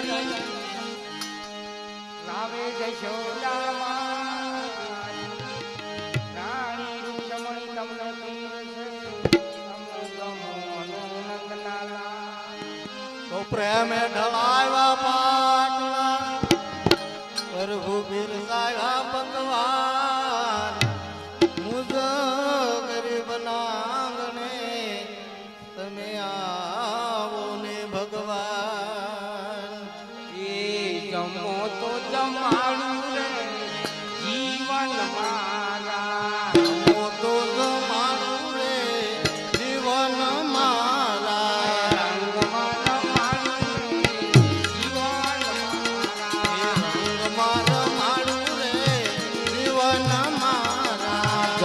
હરી રાવે તમને પ્રેમે ઢળાવ્યા પાટલા. પ્રભુ બિરસાયા ભગવાન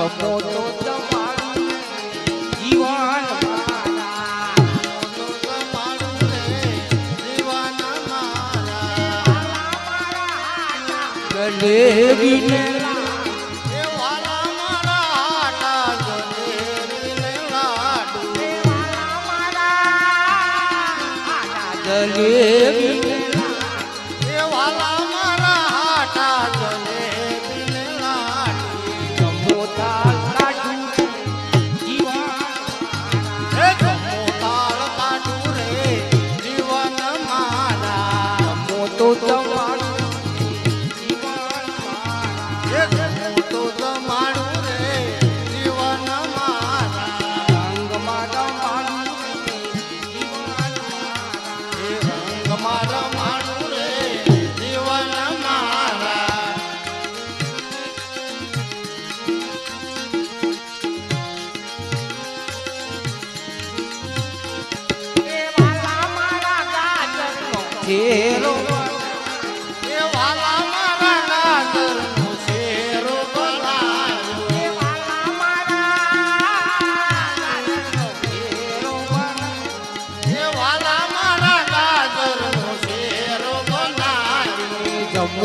શકો તો તમારું જીવન જલેબીને જલેબીને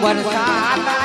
What is that?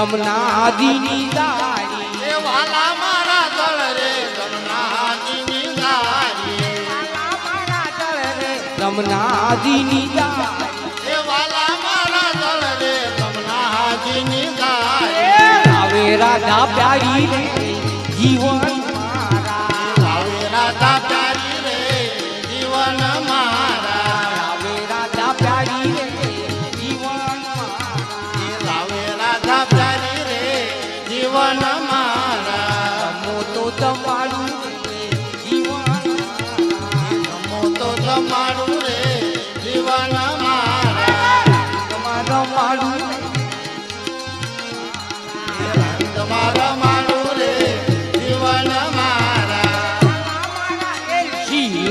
જમનાજીની દારી. એ વાલા મારા દળ રે જમનાજીની રાધા પ્યારી જીવો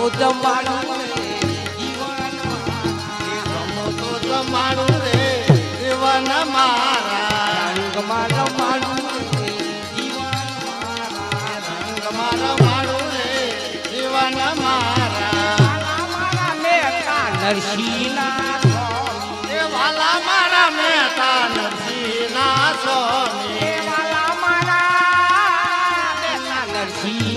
તો જમાડું તો જમાડું રે દેવાના મારા રંગમાં રમાડું રંગમાં રમાડું નરસિંહ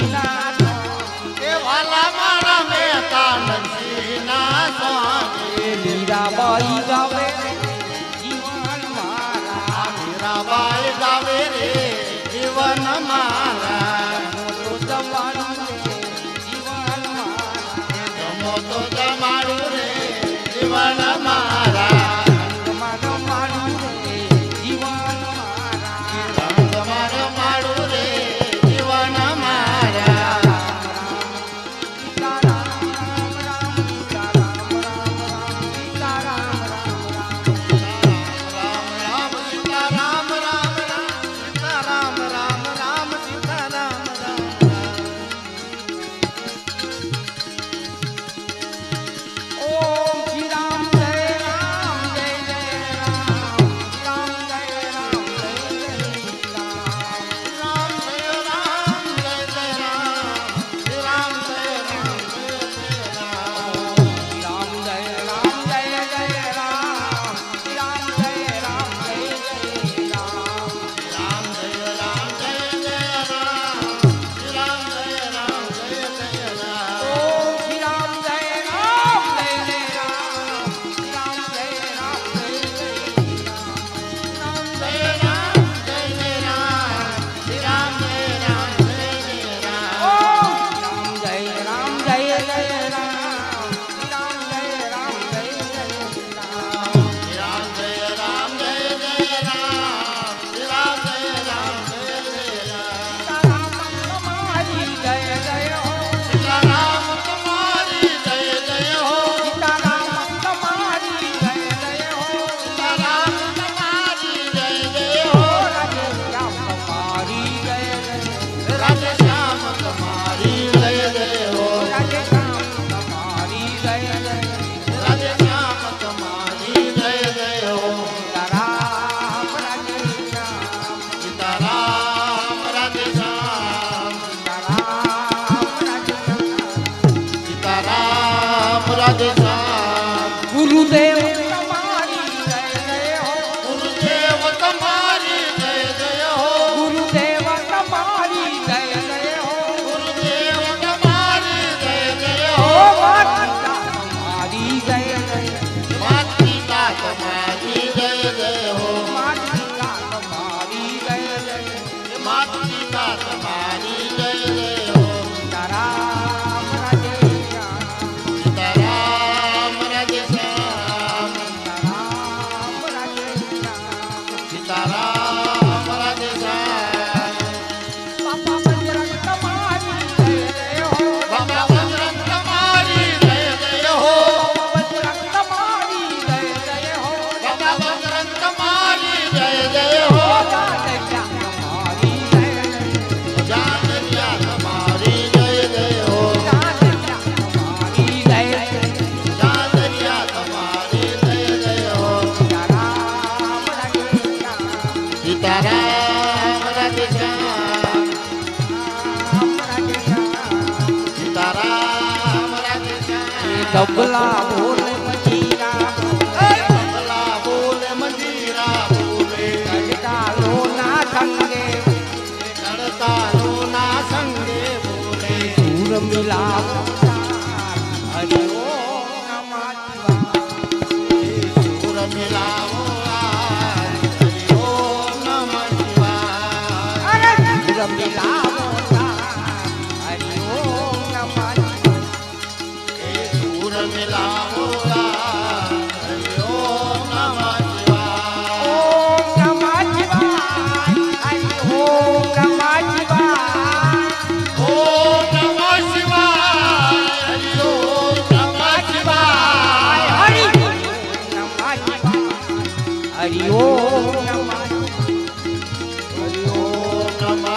તબલા બોલે મંજીરા. તબલા બોલે મંજીરા બોલે. ગણતાલો ના સંગે. ગણતાલો ના સંગે બોલે. સુર મિલા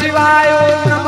शिवाय